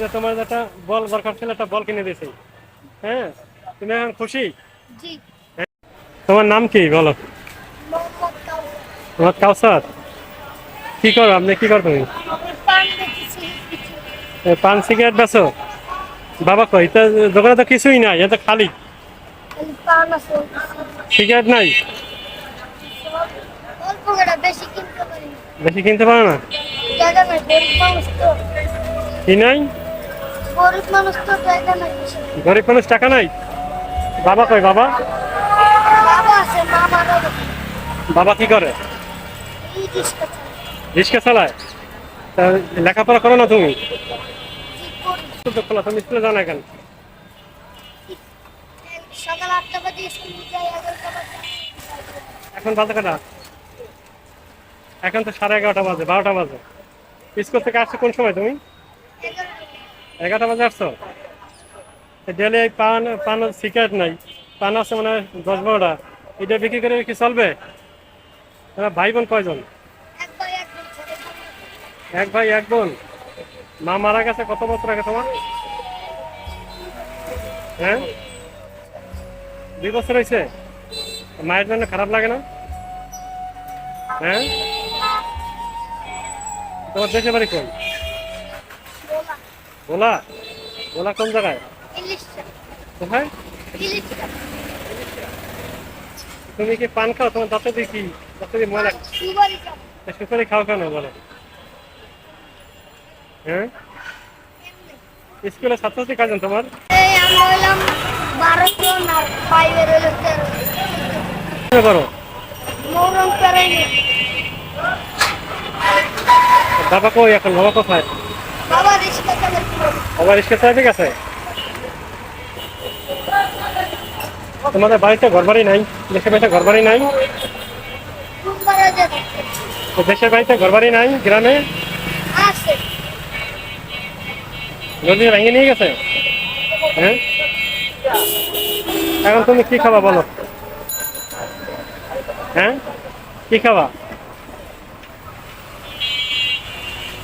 যে তোমার যেটা বল দরকার ছিল একটা বল কিনে দিয়েছি। হ্যাঁ? তুমি এখন খুশি? তোমার নাম কি বলো? তোমার কাউসার? কি করো আপনি? কি করো তুমি? পান সিগারেট বেছো বাবা কই? তো দোকানে তো কিছুই নাই এটা খালি। সিগারেট নাই? বেশি কিনতে পারি না। কি নাই? গরিব মানুষ তো জায়গা নাই গরিব মানুষ টাকা নাই? বাবা কই বাবা? বাবা আছে মা মারা বাবা কি করে? রিক্সা চালায়। লেখাপড়া করো না তুমি? খোলা তুমি স্কুলে যাও না কেন? সকাল আটটা বাজে স্কুল যাই এখন বাজে কটা? এখন তো সাড়ে এগারোটা বাজে বারোটা বাজে। স্কুল থেকে আসছো কোন সময় তুমি? এগারোটা বাজে আসছো? ডেলি এই পান পান সিগারেট নাই। পান আছে মানে দশ বারোটা। এটা বিক্রি করে কি চলবে? ভাই বোন কয়জন? এক ভাই, এক বোন। মা মারা গেছে কত বছর আগে তোমার? হ্যাঁ? দুই বছর হয়েছে? মায়ের জন্য খারাপ লাগে না? হ্যাঁ? তোমার দেশে বাড়ি কোন? ওলা ওলা কোন জায়গায়? কোথায়? তুমি কি পান খাও? তোমার দাঁতে দিয়ে কি? দাঁতে দিয়ে ময়লা? সুপারি খাও কেন বলো? হ্যাঁ? স্কুলে ছাত্রছাত্রী কাজন তোমার? করো বাবা কই এখন? বাবা কোথায়? বাবা রিক্সা আছে? তোমাদের বাড়িতে ঘর বাড়ি নাই? দেশের বাড়িতে ঘর বাড়ি নাই? দেশের বাড়িতে ঘর বাড়ি নাই? গ্রামে? আছে। নদী ভেঙে নিয়ে গেছে? হ্যাঁ? এখন তুমি কি খাবা বলো? হ্যাঁ? কি খাবা?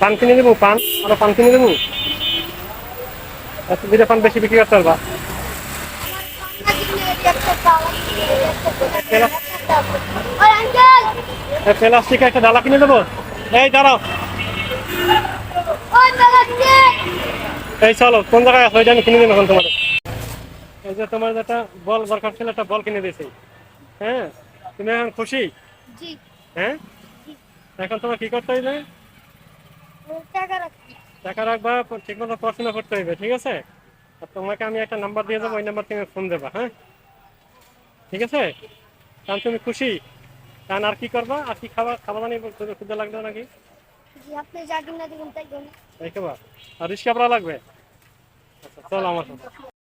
পান কিনে দেবো? পান? আরও পান কিনে দেবো? দুইটা পান বেশি বিক্রি করতে পারবা? প্লাস্টিক একটা ডালা কিনে দেবো? এই দাঁড়াও। এই চলো কোন জায়গায় এটা আমি কিনে দেবো এখন তোমাদের। এই যে তোমার যেটা বল দরকার ছিল একটা বল কিনে দিয়েছি। হ্যাঁ? তুমি এখন খুশি? হ্যাঁ? এখন তোমার কি করতে হইবে টাকা টাকা রাখবা ঠিক মতো পড়াশোনা করতে হইবে ঠিক আছে? আর তোমাকে আমি একটা নাম্বার দিয়ে যাব ওই নাম্বার তুমি ফোন দেবা হ্যাঁ? ঠিক আছে? কারণ তুমি খুশি। কারণ আর কি করবা? আর কি খাবার খাবার জানি খুঁজে লাগবে নাকি? আপনি যা কিনা দিবেন তাই করুন। আর রিক্সা ভাড়া লাগবে? আচ্ছা চল আমার সাথে।